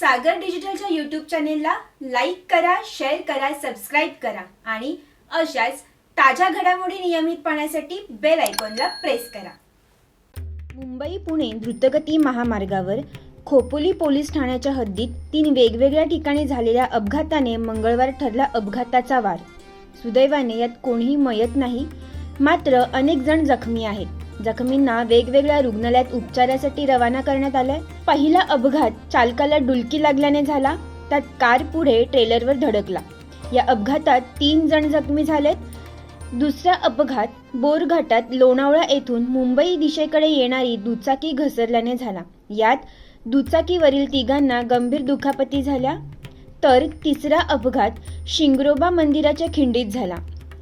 सागर डिजिटलच्या यूट्यूब चॅनेलला लाईक करा शेअर करा सबस्क्राईब करा आणि अशाच ताज्या घडामोडी नियमित पाहण्यासाठी बेल आयकॉनला प्रेस करा. मुंबई पुणे द्रुतगती महामार्गावर खोपोली पोलीस ठाण्याच्या हद्दीत तीन वेगवेगळ्या ठिकाणी झालेल्या अपघाताने मंगळवार ठरला अपघाताचा वार. सुदैवाने यात कोणीही मयत नाही मात्र अनेक जण जखमी आहेत. जखमींना वेगवेगळ्या रुग्णालयात उपचारासाठी रवाना करण्यात आलंय. पहिला अपघात चालकाला डुलकी लागल्याने झाला. त्यात कार पुढे ट्रेलरवर धडकला. या अपघातात तीन जण जखमी झालेत. दुसरा अपघात बोरघाटात लोणावळा येथून मुंबई दिशेकडे येणारी दुचाकी घसरल्याने झाला. यात दुचाकीवरील तिघांना गंभीर दुखापती झाल्या. तर तिसरा अपघात शिंगरोबा मंदिराच्या खिंडीत झाला.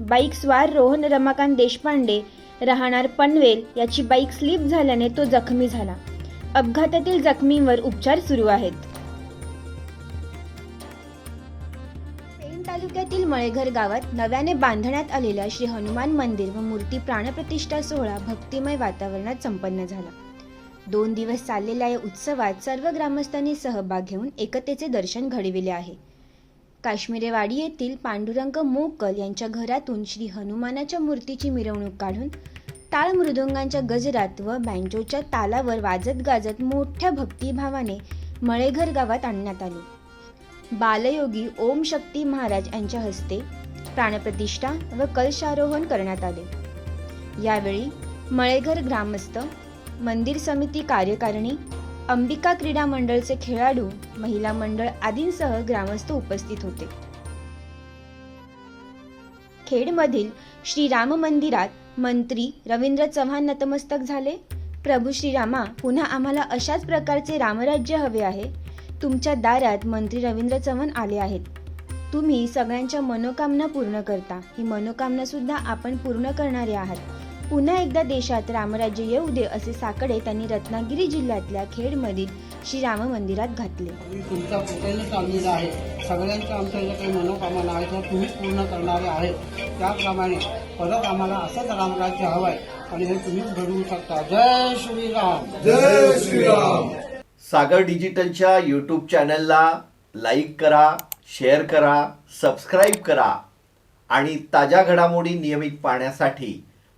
बाईक स्वार रोहन रमाकांत देशपांडे राहणार पनवेल याची बाईक स्लिप झाल्याने तो जखमी झाला. अपघातातील जखमींवर उपचार सुरू आहेत. तालुक्यातील मळेघर गावात नव्याने बांधण्यात आलेल्या श्री हनुमान मंदिर व मूर्ती प्राणप्रतिष्ठा सोहळा भक्तिमय वातावरणात संपन्न झाला. दोन दिवस चाललेल्या या उत्सवात सर्व ग्रामस्थांनी सहभाग घेऊन एकतेचे दर्शन घडविले आहे. काश्मीरेवाडी येथील पांडुरंग मोकल यांच्या घरातून श्री हनुमानाच्या मूर्तीची मिरवणूक काढून टाळ मृदुंगांच्या गजरात व बँजोच्या तालावर वाजत गाजत मोठ्या भक्तिभावाने मळेघर गावात आणण्यात आले. बालयोगी ओम शक्ती महाराज यांच्या हस्ते प्राणप्रतिष्ठा व कलशारोहण करण्यात आले. यावेळी मळेघर ग्रामस्थ मंदिर समिती कार्यकारिणी अंबिका क्रीडा मंडळचे खेळाडू महिला मंडळ आदींसह ग्रामस्थ उपस्थित होते. खेडमधील श्रीराम मंदिरात मंत्री रवींद्र चव्हाण नतमस्तक झाले. प्रभू श्रीरामा पुन्हा आम्हाला अशाच प्रकारचे रामराज्य हवे आहे. तुमच्या दारात मंत्री रवींद्र चव्हाण आले आहेत. तुम्ही सगळ्यांच्या मनोकामना पूर्ण करता. ही मनोकामना सुद्धा आपण पूर्ण करणारे आहात. पुन्हा एकदा देशात रामराज्य येऊ दे असे साकडे त्यांनी रत्नागिरी जिल्ह्यातल्या खेडमधील श्रीराम मंदिरात घातले. तुमच्या कृपेने चाललेलं आहे. सगळ्यांच्या आमच्या ज्या काही मनोकामना आहेत त्या तुम्ही पूर्ण करणारे आहेत. त्याप्रमाणे परत आम्हाला असंच रामराज्य हवं आहे आणि हे तुम्हीच घडवू शकता. जय श्रीराम जय श्रीराम सागर डिजिटलच्या यूट्यूब चॅनलला लाईक करा शेअर करा सबस्क्राईब करा आणि ताज्या घडामोडी नियमित पाहण्यासाठी